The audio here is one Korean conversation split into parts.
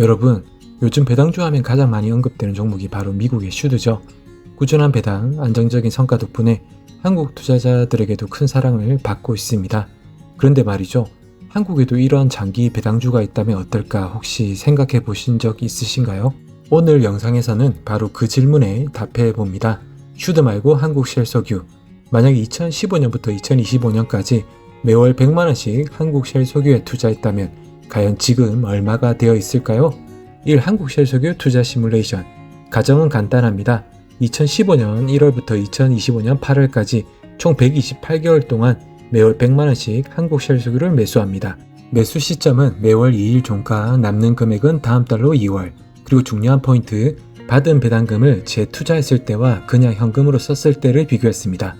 여러분, 요즘 배당주 하면 가장 많이 언급되는 종목이 바로 미국의 슈드죠. 꾸준한 배당, 안정적인 성과 덕분에 한국 투자자들에게도 큰 사랑을 받고 있습니다. 그런데 말이죠. 한국에도 이런 장기 배당주가 있다면 어떨까 혹시 생각해 보신 적 있으신가요? 오늘 영상에서는 바로 그 질문에 답해 봅니다. 슈드 말고 한국 쉘석유. 만약 2015년부터 2025년까지 매월 100만원씩 한국 쉘석유에 투자했다면 과연 지금 얼마가 되어 있을까요? 1. 한국 쉘석유 투자 시뮬레이션. 가정은 간단합니다. 2015년 1월부터 2025년 8월까지 총 128개월 동안 매월 100만원씩 한국 쉘석유를 매수합니다. 매수 시점은 매월 2일 종가, 남는 금액은 다음 달로 2월. 그리고 중요한 포인트, 받은 배당금을 재투자했을 때와 그냥 현금으로 썼을 때를 비교했습니다.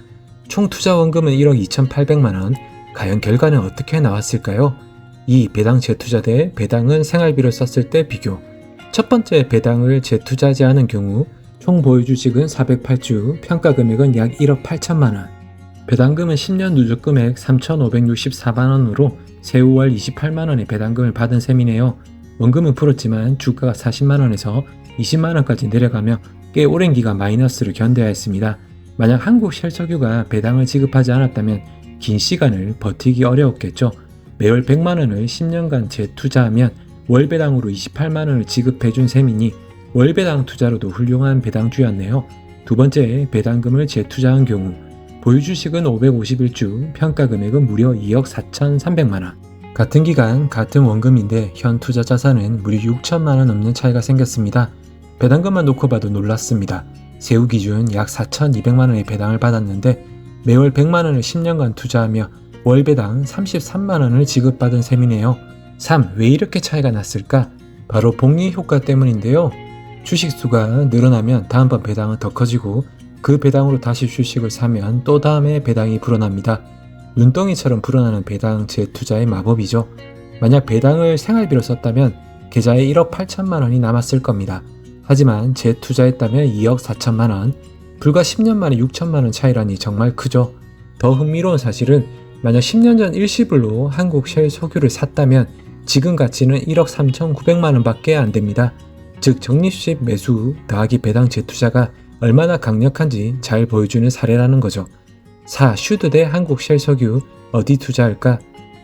총 투자 원금은 1억 2,800만 원. 과연 결과는 어떻게 나왔을까요? 2. 배당 재투자 대 배당은 생활비로 썼을 때 비교. 첫 번째 배당을 재투자하지 않은 경우 총 보유 주식은 408주, 평가 금액은 약 1억 8천만 원. 배당금은 10년 누적 금액 3,564만 원으로 세후 월 28만 원의 배당금을 받은 셈이네요. 원금은 풀었지만 주가가 40만 원에서 20만 원까지 내려가며 꽤 오랜 기간 마이너스를 견뎌야 했습니다. 만약 한국 쉘석유가 배당을 지급하지 않았다면 긴 시간을 버티기 어려웠겠죠. 매월 100만 원을 10년간 재투자하면 월 배당으로 28만 원을 지급해 준 셈이니 월 배당 투자로도 훌륭한 배당주였네요. 두 번째, 배당금을 재투자한 경우 보유 주식은 551주, 평가 금액은 무려 2억 4,300만 원. 같은 기간 같은 원금인데 현 투자 자산은 무려 6천만 원 넘는 차이가 생겼습니다. 배당금만 놓고 봐도 놀랐습니다. 세후 기준 약 4,200만 원의 배당을 받았는데 매월 100만 원을 10년간 투자하며 월 배당 33만 원을 지급받은 셈이네요. 3. 왜 이렇게 차이가 났을까? 바로 복리 효과 때문인데요. 주식 수가 늘어나면 다음번 배당은 더 커지고 그 배당으로 다시 주식을 사면 또 다음에 배당이 불어납니다. 눈덩이처럼 불어나는 배당 재투자의 마법이죠. 만약 배당을 생활비로 썼다면 계좌에 1억 8천만 원이 남았을 겁니다. 하지만 재투자했다면 2억 4천만 원, 불과 10년 만에 6천만 원 차이라니 정말 크죠. 더 흥미로운 사실은 만약 10년 전 일시불로 한국 쉘 석유를 샀다면 지금 가치는 1억 3,900만 원밖에 안 됩니다. 즉 적립식 매수 더하기 배당 재투자가 얼마나 강력한지 잘 보여주는 사례라는 거죠. 4. 슈드 대 한국 쉘 석유 어디 투자할까?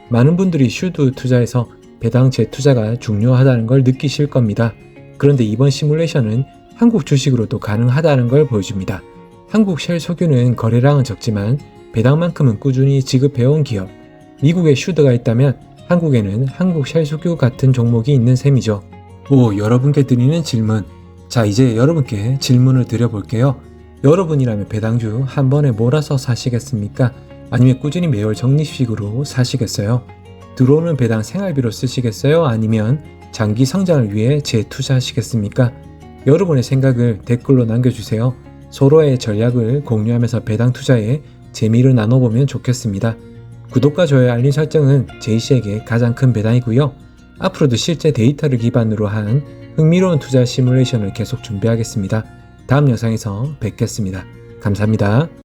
많은 분들이 슈드 투자에서 배당 재투자가 중요하다는 걸 느끼실 겁니다. 그런데 이번 시뮬레이션은 한국 주식으로도 가능하다는 걸 보여줍니다. 한국 쉘 석유는 거래량은 적지만 배당만큼은 꾸준히 지급해온 기업. 미국에 슈드가 있다면 한국에는 한국 쉘 석유 같은 종목이 있는 셈이죠. 오, 여러분께 드리는 질문. 자, 이제 여러분께 질문을 드려볼게요. 여러분이라면 배당주 한 번에 몰아서 사시겠습니까? 아니면 꾸준히 매월 적립식으로 사시겠어요? 들어오는 배당 생활비로 쓰시겠어요? 아니면 장기 성장을 위해 재투자하시겠습니까? 여러분의 생각을 댓글로 남겨주세요. 서로의 전략을 공유하면서 배당 투자에 재미를 나눠보면 좋겠습니다. 구독과 좋아요 알림 설정은 제이씨에게 가장 큰 배당이고요. 앞으로도 실제 데이터를 기반으로 한 흥미로운 투자 시뮬레이션을 계속 준비하겠습니다. 다음 영상에서 뵙겠습니다. 감사합니다.